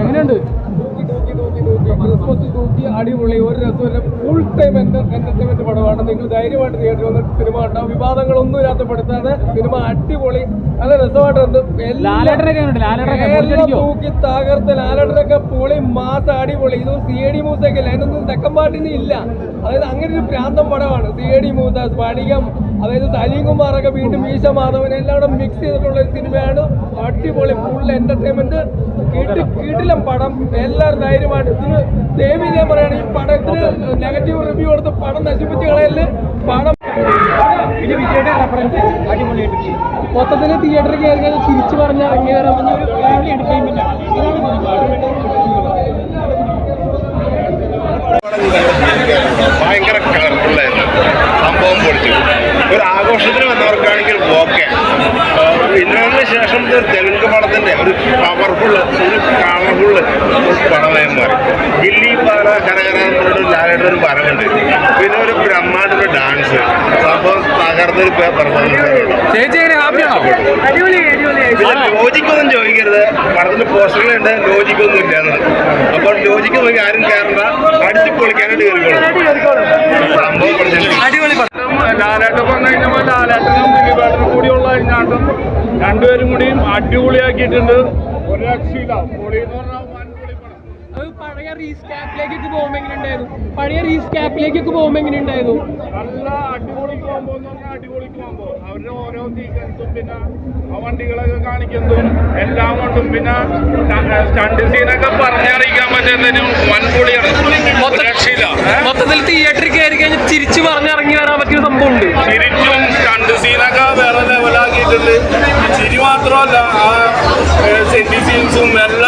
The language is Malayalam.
എങ്ങനെയുണ്ട്? ക്രിസ്മസ് തൂക്കി അടിപൊളി. ഒരു രസമില്ല. ഫുൾ ടൈം എന്റർടൈൻമെന്റ് പടമാണ്. നിങ്ങൾ ധൈര്യമായിട്ട് തിയേറ്ററിൽ വന്ന് സിനിമ കണ്ടാവും വിവാദങ്ങളൊന്നും ഇല്ലാത്തപ്പെടുത്താതെ സിനിമ അടിപൊളി. നല്ല രസമായിട്ടുണ്ട്. എല്ലാ- തൂക്കി തകർത്ത് ലാലട്ടനൊക്കെ പൊളി. മാസ അടിപൊളി. ഇതും സി എ ഡി മൂസൊക്കെ ഇല്ല അതിനൊന്നും തെക്കൻ പാട്ടിന് ഇല്ല. അതായത് അങ്ങനെ ഒരു പ്രാന്തം പടമാണ്. C I D Moosa Sphadikam അതായത് സലീം കുമാറൊക്കെ വീണ്ടും മീശ മാധവൻ എല്ലാം കൂടെ മിക്സ് ചെയ്തിട്ടുള്ള ഒരു സിനിമയാണ് അടിപൊളി ഫുൾ എന്റർടൈൻമെന്റ് കീട്ടിലും പടം. എല്ലാവരും ധൈര്യമായിട്ട് ഇതിന് ദേവി ഞാൻ പറയുകയാണ് ഈ പടത്തിന് നെഗറ്റീവ് റിവ്യൂ കൊടുത്ത് പടം നശിപ്പിച്ച് കളയൽ പടം. പിന്നെ റെഫറൻസ് അടിപൊളിയായിട്ട് മൊത്തത്തിൽ തിയേറ്ററിൽ കയറി കഴിഞ്ഞാൽ തിരിച്ചു പറഞ്ഞിറങ്ങി വരാൻ ഒരു ഫാമിലി എന്റർടൈൻമെന്റ് ആണ്. ഭയങ്കര കളർഫുള്ളായിരുന്നു സംഭവം പൊളിച്ചു. ഒരു ആഘോഷത്തിന് വന്നവർക്കാണെങ്കിൽ ഓക്കെ ഇന്നറിന് ശേഷം ഇത് ഒരു തെലുങ്ക് പടത്തിന്റെ ഒരു പവർഫുൾ ഒരു കളർഫുൾ പടമായി മാറി ഗില്ലി പാല കരകരാന്നൊരു ലാലയുടെ ഒരു പരമുണ്ട് പിന്നെ ഒരു ബ്രഹ്മാണ്ടൊരു ഡാൻസ് അപ്പോൾ തകർന്നൊരു പെർഫോമൻസ് ലോജിക്കൊന്നും ചോദിക്കരുത്. പടത്തിന്റെ പോസ്റ്ററുകളുണ്ട് ലോജിക്കൊന്നും ഇല്ലാന്ന് അപ്പോൾ ലോജിക്ക് നോക്കി ആരും കയറണ്ട അടിച്ചു പൊളിക്കാനായിട്ട് കയറിക്കോളും സംഭവം ലാലാട്ടം വന്നു കഴിഞ്ഞപ്പോൾ ലാലാട്ടനും കൂടിയുള്ള രണ്ടുപേരും കൂടിയും അടിപൊളിയാക്കിയിട്ടുണ്ട്. ഒരു രക്ഷയില്ല. പൊളി എന്ന് പറഞ്ഞാൽ അത് പഴയ റീസ്കാപ്പിലേക്കൊക്കെ പോകുമ്പോൾ എങ്ങനെ ഉണ്ടായിരുന്നു പഴയ റീസ്കാപ്പിലേക്കൊക്കെ പോകുമ്പോൾ എങ്ങനെ ഉണ്ടായിരുന്നു നല്ല അടിപൊളി കോമ്പോ എന്ന് പറഞ്ഞാൽ അടിപൊളി കോമ്പോ അവരുടെ ഓരോ സീക്വൻസും പിന്നെ ആ വണ്ടികളൊക്കെ കാണിക്കുന്നതും എല്ലാം കൊണ്ടും പിന്നെ സ്റ്റണ്ട് സീനൊക്കെ പറഞ്ഞറിയിക്കാൻ പറ്റുന്നതിനും വൻ പൊളിയാണ്. ഒരു രക്ഷയില്ല. മൊത്തത്തിൽ തിയേറ്ററിൽ കയറി കഴിഞ്ഞാൽ തിരിച്ചു പറഞ്ഞിറങ്ങി വരാൻ പറ്റിയ സംഭവം ഉണ്ട്. ലെവലാക്കിയിട്ടുണ്ട് ചിരി മാത്രമല്ല ആ എല്ലാം എല്ലാ